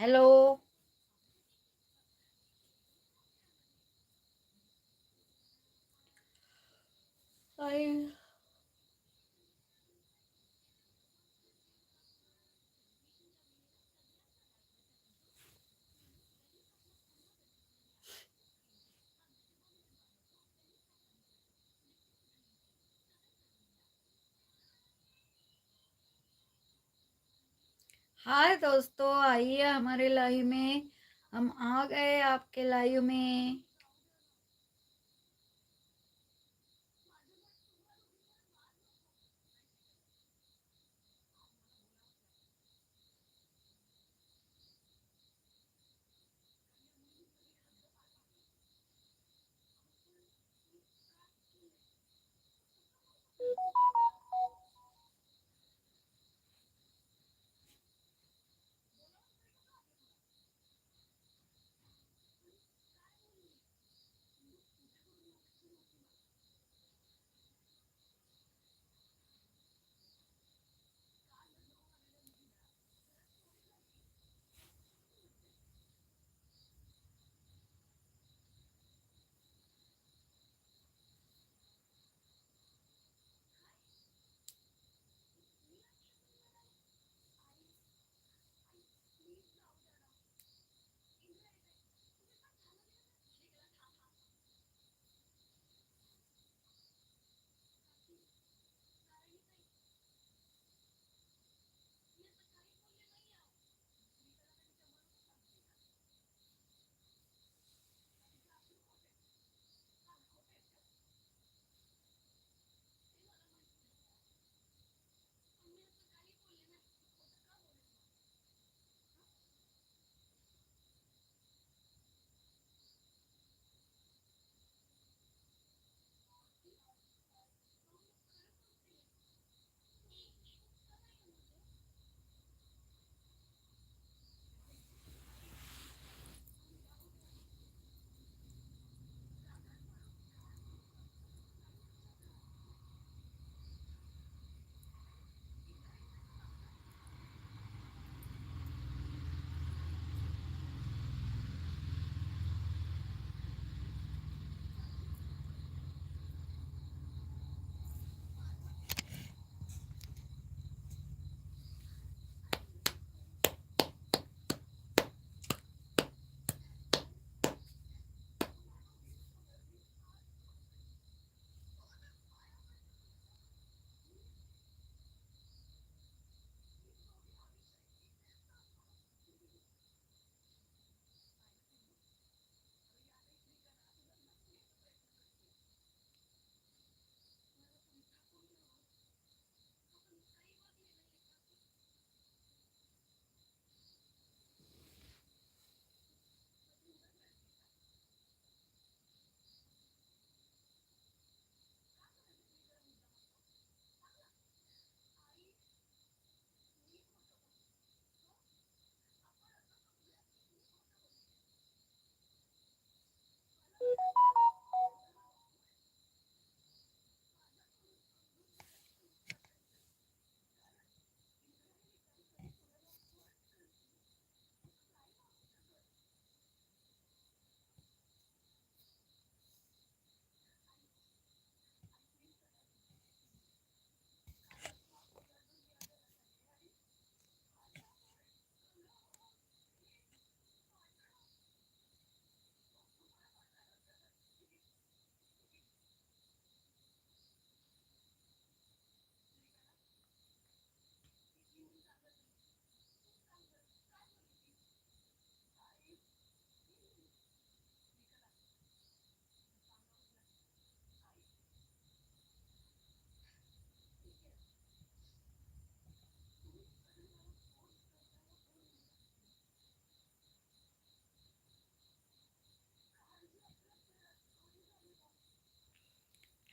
Hello hi दोस्तों आइए हमारे लाइव में। हम आ गए आपके लाइव में।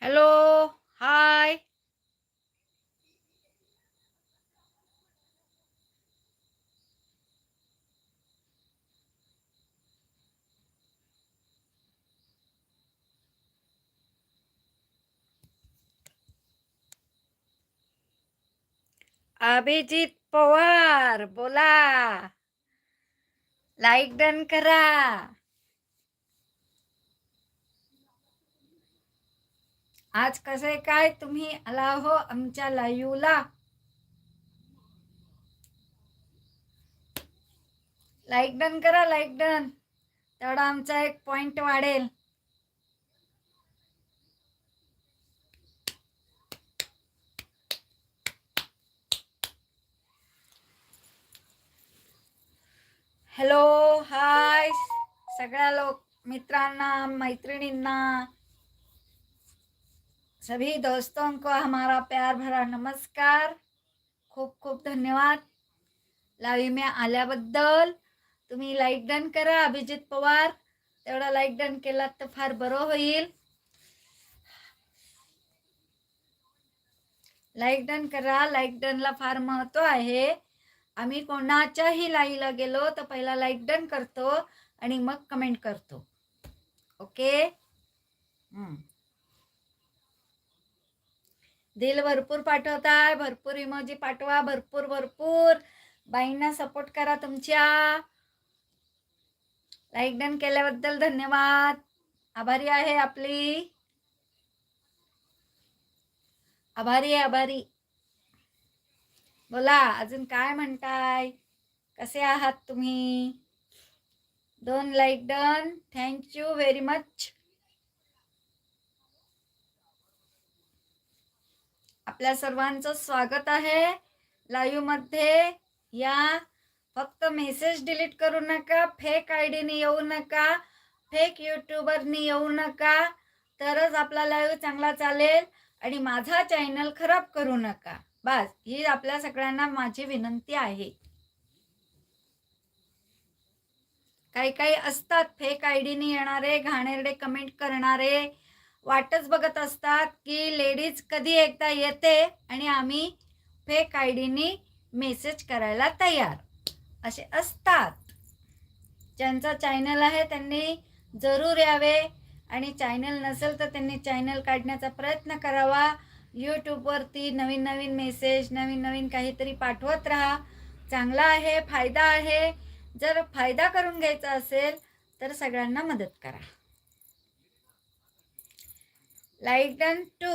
हॅलो हाय अभिजित पवार बोला लाईक डन करा आज कसे काय तुम्ही आला हो आमच्या लाईव्हला लाईक डन करा लाईक डन तेवढा आमचा एक पॉइंट वाढेल. हॅलो हाय सगळ्या लोक मित्रांना मैत्रिणींना सभी दोस्तों को हमारा प्यार भरा नमस्कार। खूप खूप धन्यवाद। लावी मी आल्याबद्दल। तुम्ही लाईक डन करा अभिजित पवार। तेवढा लाईक डन केलात तर फार बरं होईल। लाईक डन करा लाईक डनला फार महत्त्व आहे। आम्ही कोणाच्याही लाईला गेलो तर पहिला लाईक डन करतो आणि मग कमेंट करतो. ओके हम्म. दिल भरपूर पाठवताय भरपूर इमोजी पाठवा भरपूर भरपूर. बाईंना सपोर्ट करा तुमच्या. लाईक डन केल्याबद्दल धन्यवाद. आभारी आहे आपली. आभारी आहे आभारी. बोला अजून काय म्हणताय? कसे आहात तुम्ही? दोन like done thank you very much आपल्या सर्वांचं स्वागत आहे. लाईव्हमध्ये या फक्त मेसेज डिलीट करू नका फेक आय डीने येऊ नका फेक युट्यूबरनी येऊ नका. तरच आपला लाईव्ह चांगला चालेल आणि माझा चॅनल खराब करू नका. बस ही आपल्या सगळ्यांना माझी विनंती आहे. काही काही असतात फेक आय डीने येणारे घाणेरडे कमेंट करणारे वाटच बघत असतात की लेडीज कधी एकदा येते आणि आम्ही फेक आय डीनी मेसेज करायला तयार. असे असतात. ज्यांचा चॅनल आहे त्यांनी जरूर यावे आणि चॅनल नसेल तर त्यांनी चॅनल काढण्याचा प्रयत्न करावा. यूट्यूबवरती नवीन नवीन मेसेज नवीन नवीन काहीतरी पाठवत राहा. चांगला आहे फायदा आहे. जर फायदा करून घ्यायचा असेल तर सगळ्यांना मदत करा. लाइट डन टू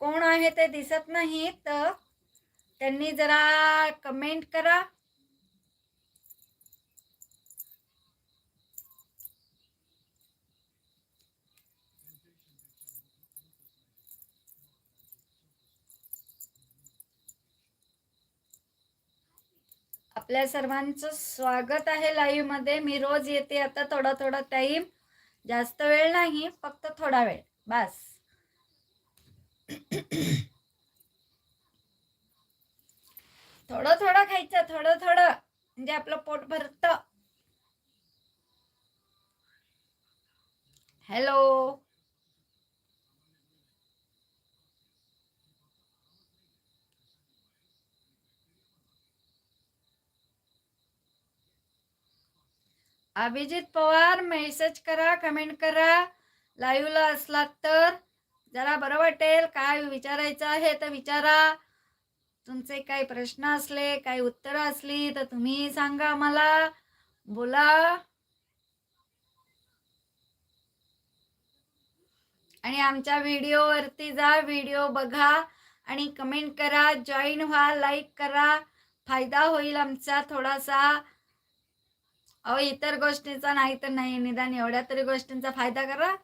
कोण आहे ते दिसत नाही तर त्यांनी जरा कमेंट करा. आपल्या सर्वांचं स्वागत आहे लाईव्हमध्ये. मी रोज येते आता थोडा थोडा टाईम जास्त वेळ नाही फक्त थोडा वेळ. बस थोडं थोडं खायचं थोडं थोडं म्हणजे आपलं पोट भरत. हॅलो अभिजित पवार मेसेज करा कमेंट करा. लाईव्हला असलात तर जरा बरं वाटेल. काय विचारायचं आहे तर विचारा. तुमचे काही प्रश्न असले काही उत्तरं असली तर तुम्ही सांगा मला बोला. आणि आमच्या व्हिडिओवरती जा व्हिडिओ बघा आणि कमेंट करा जॉईन व्हा लाईक करा. फायदा होईल आमचा थोडासा. अहो इतर गोष्टींचा नाही तर नाही. निदान एवढ्या तरी गोष्टींचा फायदा करा.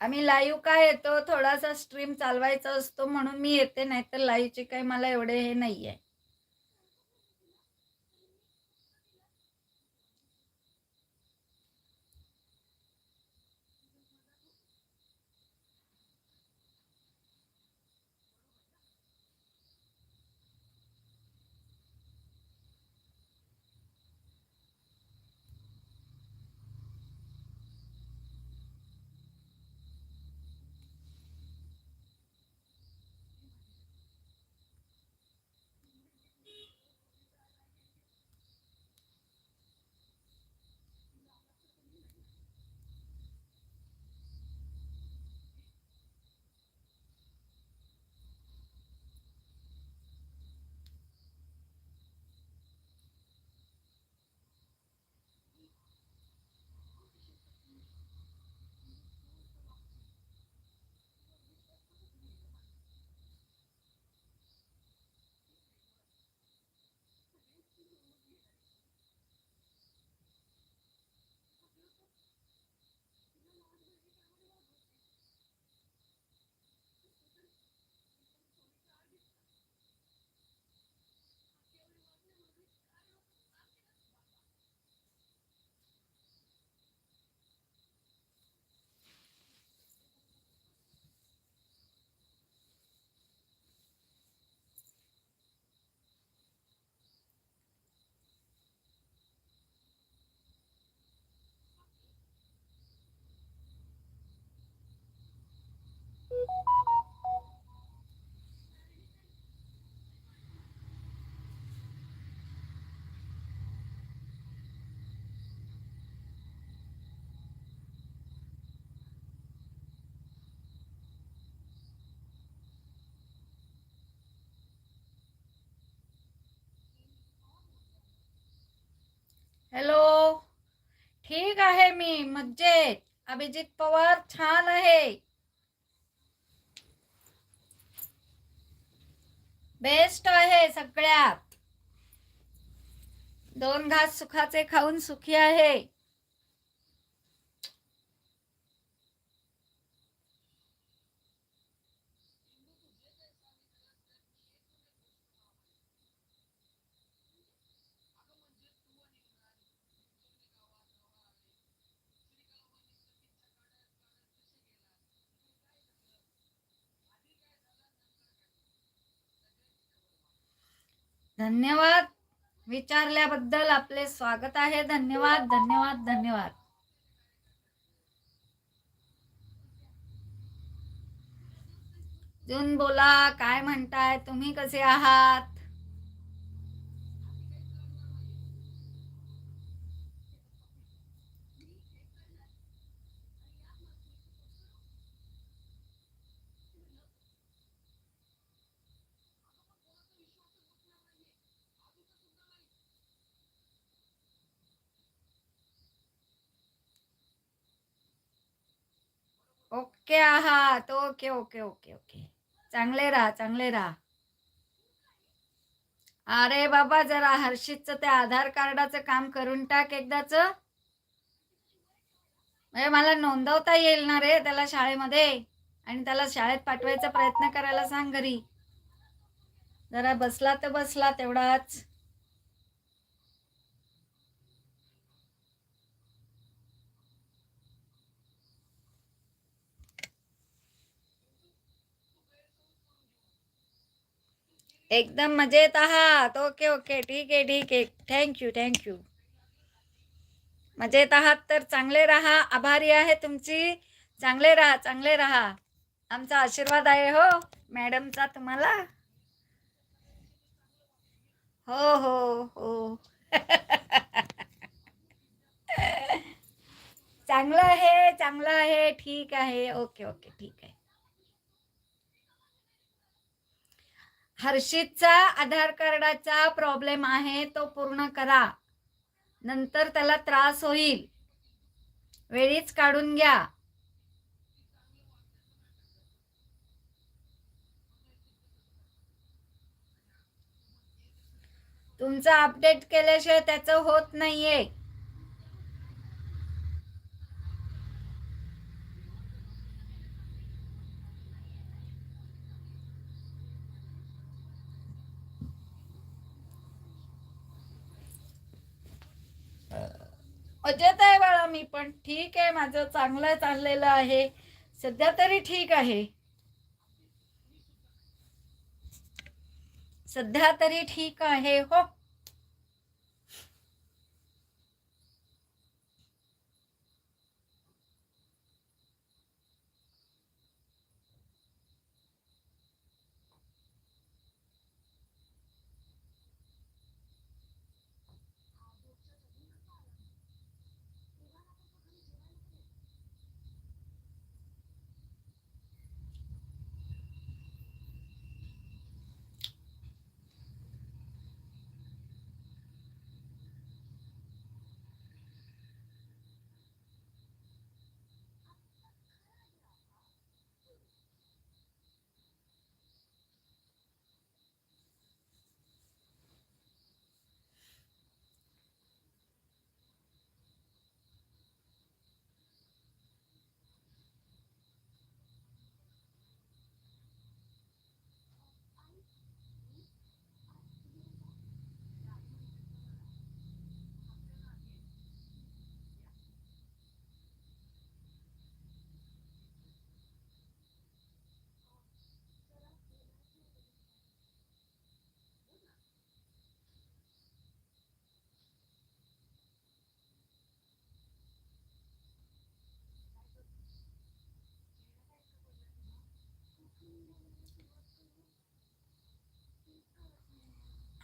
आम्ही लाईव्ह काय येतो? थोडासा स्ट्रीम चालवायचा असतो म्हणून मी येते नाहीतर लाईव्हचे काही मला एवढे हे नाही आहे आहे मी. मज्जेत अभिजित पवार छान आहे. बेस्ट आहे सगळ्यात. दोन घास सुखाचे खाऊन सुखी आहे. धन्यवाद. विचारल्याबद्दल आपले स्वागत आहे. धन्यवाद धन्यवाद धन्यवाद. जून बोला काय म्हणताय? तुम्ही कसे आहात? ओके आहात ओके ओके ओके ओके. चांगले राहा चांगले राहा. अरे बाबा जरा हर्षितचं ते आधार कार्डाचं काम करून टाक एकदाच. म्हणजे मला नोंदवता येईल ना रे त्याला शाळेमध्ये? आणि त्याला शाळेत पाठवायचा प्रयत्न करायला सांग घरी. जरा बसला तर बसला तेवढाच. एकदम मजेत आहात. Okay okay. ठीक आहे ठीक आहे. थँक्यू थँक्यू मजेत आहात तर चांगले राहा. आभारी आहे तुमची. चांगले राहा चांगले राहा. आमचा आशीर्वाद आहे हो मॅडमचा तुम्हाला. हो हो हो. चांगलं आहे चांगलं आहे. ठीक आहे. Okay okay. ठीक आहे. हर्षितचा आधार कार्डाचा प्रॉब्लेम आहे तो पूर्ण करा. नंतर त्याला त्रास होईल. वेळीच काढून घ्या. तुमचं अपडेट केल्याशिवाय त्याचं होत नाहीये. मजेत आहे बाळा मी पण ठीक आहे. माझं चांगलं चाललेलं आहे. सध्या तरी ठीक आहे. सध्या तरी ठीक आहे. हो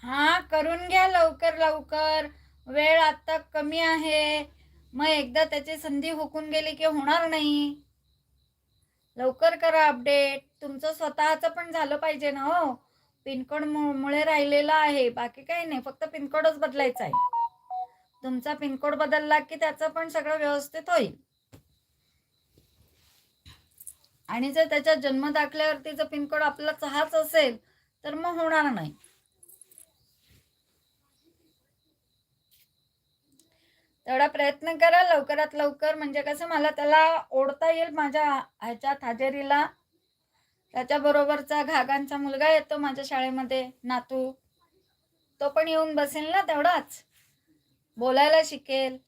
हा करून घ्या लवकर लवकर. वेळ आता कमी आहे. मग एकदा त्याची संधी हुकून गेली की होणार नाही. लवकर करा अपडेट तुमचं स्वतःचं पण झालं पाहिजे ना हो. पिनकोड मुळे राहिलेलं आहे. बाकी काही नाही. फक्त पिनकोडच बदलायचा आहे. तुमचा पिनकोड बदलला की त्याचं पण सगळं व्यवस्थित होईल. आणि जर त्याच्या जन्म दाखल्यावरती जर पिनकोड आपला हाच असेल तर मग होणार नाही. तेवढा प्रयत्न करा लवकरात लवकर. म्हणजे कसं मला त्याला ओढता येईल माझ्या ह्याच्यात हजेरीला. त्याच्याबरोबरचा घागांचा मुलगा येतो माझ्या शाळेमध्ये नातू. तो पण येऊन बसेल ना तेवढाच. बोलायला शिकेल.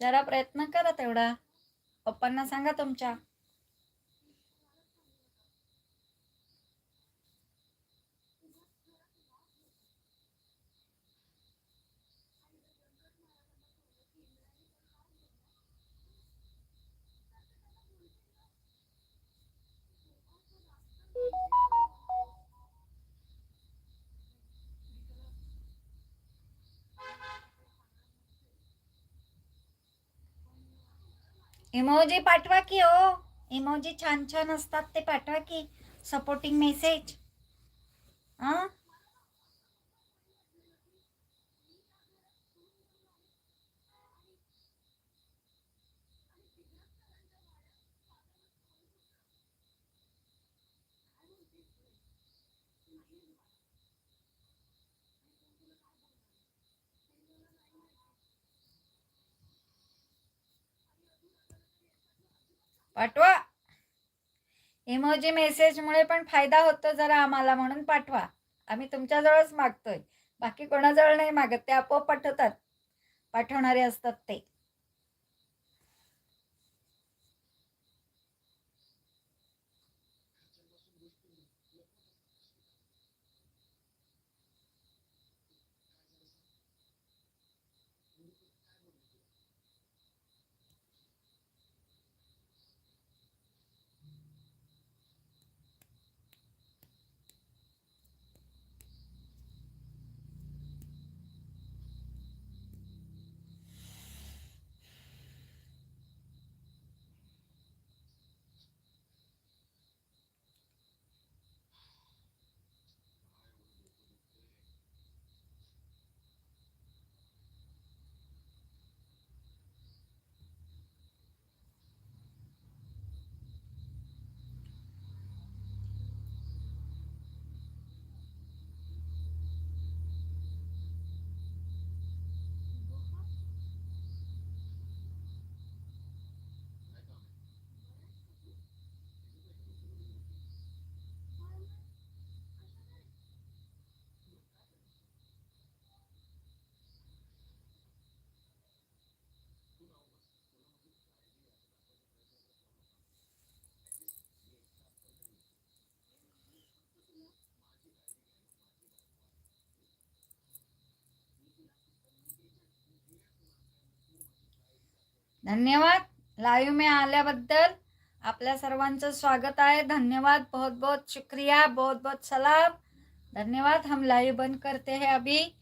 जरा प्रयत्न करा तेवढा. पप्पांना सांगा तुमच्या. इमोजी पाठवा की हो. इमोजी छान छान असतात ते पाठवा की. सपोर्टिंग मेसेज हां? पाठवा. इमोजी मेसेजमुळे पण फायदा होतो जरा आम्हाला म्हणून पाठवा. आम्ही तुमच्याजवळच मागतोय. बाकी कोणाजवळ नाही मागत ते आपोआप पाठवतात. पाठवणारे असतात ते. धन्यवाद. लाईव्ह में आल्याबद्दल आपल्या सर्वांचं स्वागत आहे. धन्यवाद. बहुत बहुत शुक्रिया. बहुत बहुत सलाम. धन्यवाद. हम लाइव बंद करते हैं अभी.